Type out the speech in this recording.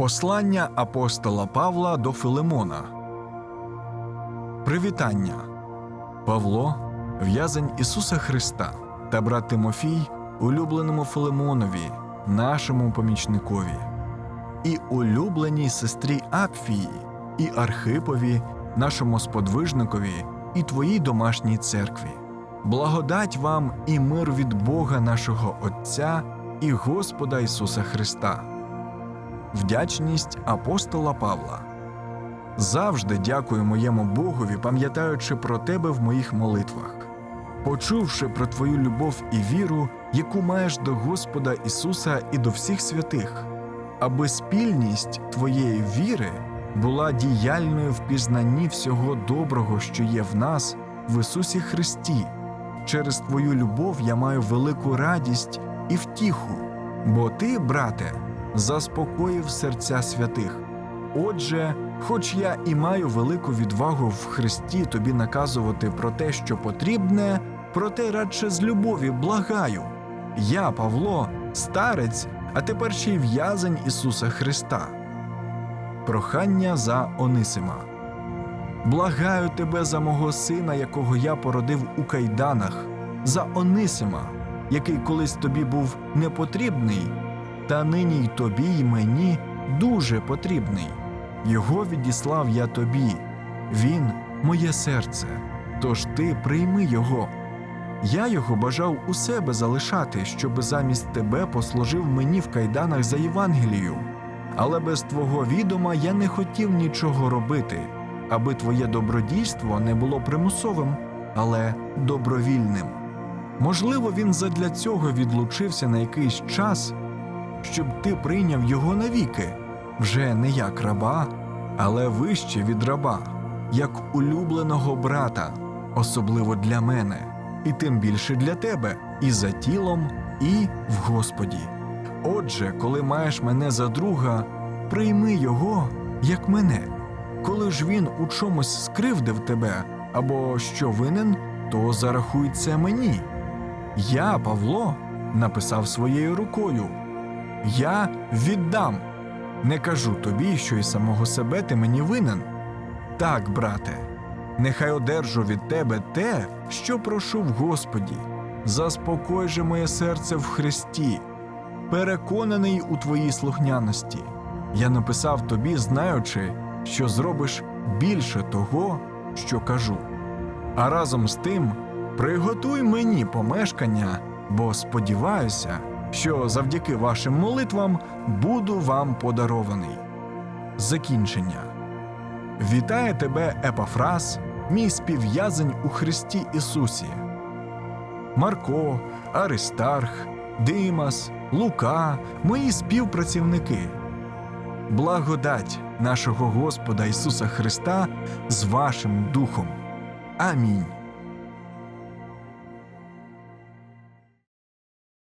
Послання апостола Павла до Филимона. Привітання. Павло, в'язень Ісуса Христа та брат Тимофій, улюбленому Филимонові, нашому помічникові, і улюбленій сестрі Апфії, і Архипові, нашому сподвижникові, і твоїй домашній церкві. Благодать вам і мир від Бога нашого Отця і Господа Ісуса Христа. Вдячність апостола Павла. Завжди дякую моєму Богові, пам'ятаючи про тебе в моїх молитвах, почувши про твою любов і віру, яку маєш до Господа Ісуса і до всіх святих, аби спільність твоєї віри була діяльною в пізнанні всього доброго, що є в нас, в Ісусі Христі. Через твою любов я маю велику радість і втіху, бо ти, брате, заспокоїв серця святих. Отже, хоч я і маю велику відвагу в Христі тобі наказувати про те, що потрібне, проте радше з любові благаю. Я, Павло, старець, а тепер ще й в'язень Ісуса Христа. Прохання за Онисима. Благаю тебе за мого сина, якого я породив у кайданах, за Онисима, який колись тобі був непотрібний, та нині й тобі й мені дуже потрібний. Його відіслав я тобі, він моє серце, тож ти прийми його. Я його бажав у себе залишати, щоб замість тебе послужив мені в кайданах за Євангелію. Але без твого відома я не хотів нічого робити, аби твоє добродійство не було примусовим, але добровільним. Можливо, він задля цього відлучився на якийсь час, щоб ти прийняв його навіки, вже не як раба, але вище від раба, як улюбленого брата, особливо для мене, і тим більше для тебе, і за тілом, і в Господі. Отже, коли маєш мене за друга, прийми його, як мене. Коли ж він у чомусь скривдив тебе або що винен, то зарахуй це мені. Я, Павло, написав своєю рукою. Я віддам. Не кажу тобі, що й самого себе ти мені винен. Так, брате, нехай одержу від тебе те, що прошу в Господі. Заспокой же моє серце в Христі, переконаний у твоїй слухняності. Я написав тобі, знаючи, що зробиш більше того, що кажу. А разом з тим приготуй мені помешкання, бо сподіваюся, що завдяки вашим молитвам буду вам подарований. Закінчення. Вітає тебе Епафрас, мій співв'язень у Христі Ісусі. Марко, Аристарх, Димас, Лука, мої співпрацівники. Благодать нашого Господа Ісуса Христа з вашим Духом. Амінь.